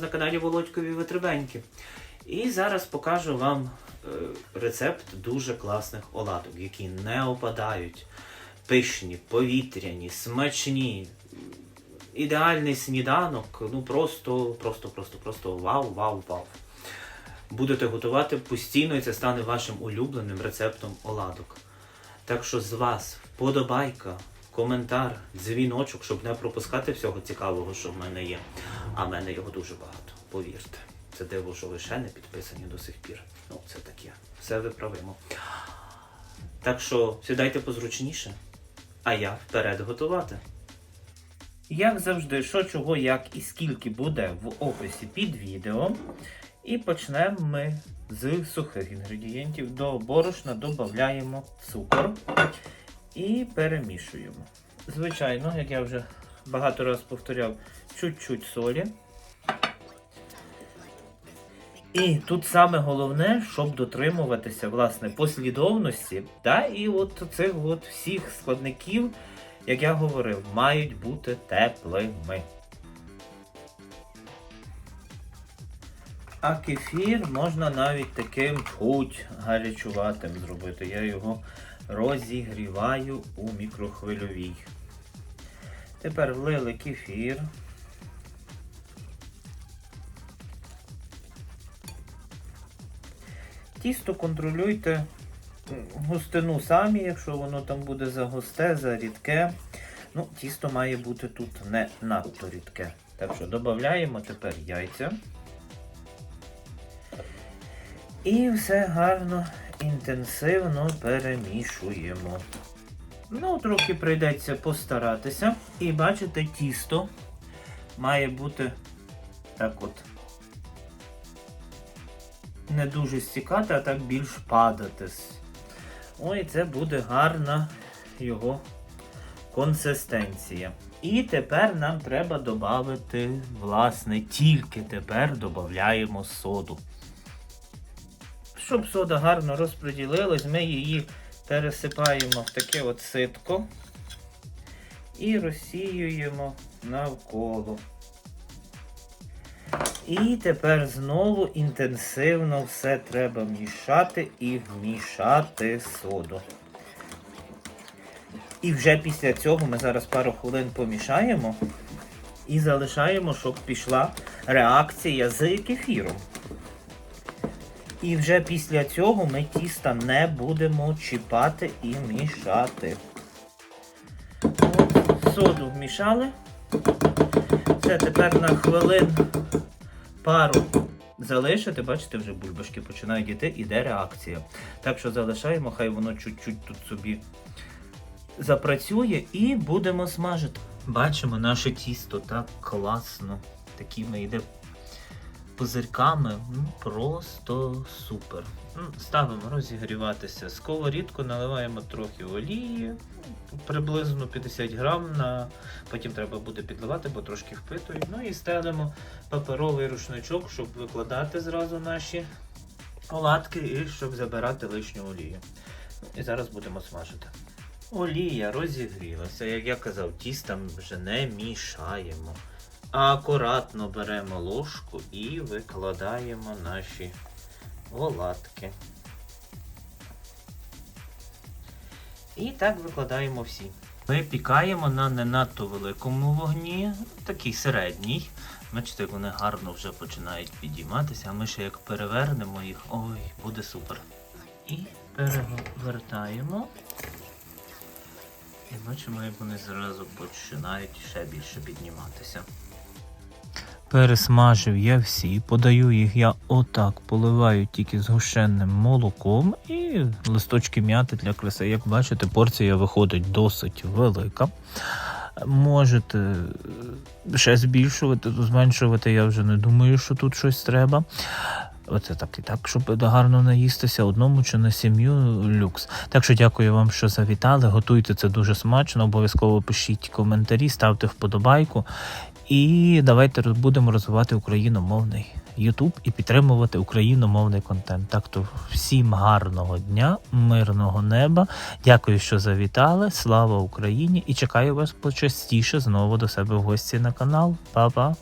на каналі Володькові Витребеньки. І зараз покажу вам е, рецепт дуже класних оладок, які не опадають. Пишні, повітряні, смачні. Ідеальний сніданок. Ну просто, просто, просто, просто вау, вау, вау. Будете готувати постійно, і це стане вашим улюбленим рецептом оладок. Так що з вас вподобайка, коментар, дзвіночок, щоб не пропускати всього цікавого, що в мене є. А в мене його дуже багато, повірте. Це диво, що ви ще не підписані до сих пір. Ну, це таке. Все виправимо. Так що сідайте позручніше, а я вперед готувати. Як завжди, що, чого, як і скільки буде в описі під відео. І почнемо ми з сухих інгредієнтів. До борошна додаємо цукор і перемішуємо. Звичайно, як я вже багато разів повторяв, чуть-чуть солі. І тут саме головне, щоб дотримуватися власне послідовності, та і от цих от всіх складників, як я говорив, мають бути теплими. А кефір можна навіть таким чуть гарячуватим зробити. Я його розігріваю у мікрохвильовій. Тепер влили кефір. Тісто контролюйте густину самі, якщо воно там буде за густе, за рідке. Ну, тісто має бути тут не надто рідке. Так що додаємо тепер яйця. І все гарно, інтенсивно перемішуємо. Ну, трохи прийдеться постаратися. І бачите, тісто має бути так от не дуже стікати, а так більш падати. Ой, це буде гарна його консистенція. І тепер нам треба додати, власне, тільки тепер додаємо соду. Щоб сода гарно розподілилась, ми її пересипаємо в таке от ситко і розсіюємо навколо. І тепер знову інтенсивно все треба мішати і вмішати соду. І вже після цього ми зараз пару хвилин помішаємо і залишаємо, щоб пішла реакція з кефіром. І вже після цього ми тіста не будемо чіпати і мішати. Соду вмішали. Це тепер на хвилин пару залишити, бачите, вже бульбашки починають йти, іде реакція. Так що залишаємо, хай воно чуть-чуть тут собі запрацює і будемо смажити. Бачимо, наше тісто так класно. Такими йде пузирками. Ну, просто супер. Ну, Ставимо розігріватися сковорідку, наливаємо трохи олії, ну, приблизно 50 грам. На... Потім треба буде підливати, бо трошки впитують. Ну і стелимо паперовий рушничок, щоб викладати зразу наші оладки і щоб забирати лишню олію. І зараз будемо смажити. Олія розігрілася, як я казав, тістам вже не мішаємо. Акуратно беремо ложку і викладаємо наші оладки. І так викладаємо всі. Випікаємо на не надто великому вогні, такий середній. Бачите, як вони гарно вже починають підійматися, а ми ще як перевернемо їх, ой, буде супер. І перевертаємо. І бачимо, як вони зразу починають ще більше підніматися. Пересмажив я всі, подаю їх я отак, поливаю тільки згущенним молоком і листочки м'яти для краси. Як бачите, порція виходить досить велика. Можете е, ще збільшувати, зменшувати, я вже не думаю, що тут щось треба. Оце так і так, щоб гарно наїстися одному чи на сім'ю люкс. Так що дякую вам, що завітали. Готуйте це дуже смачно. Обов'язково пишіть коментарі, ставте вподобайку. І давайте будемо розвивати україномовний YouTube і підтримувати україномовний контент. Так то всім гарного дня, мирного неба. Дякую, що завітали. Слава Україні! І чекаю вас почастіше знову до себе в гості на канал. Па-па!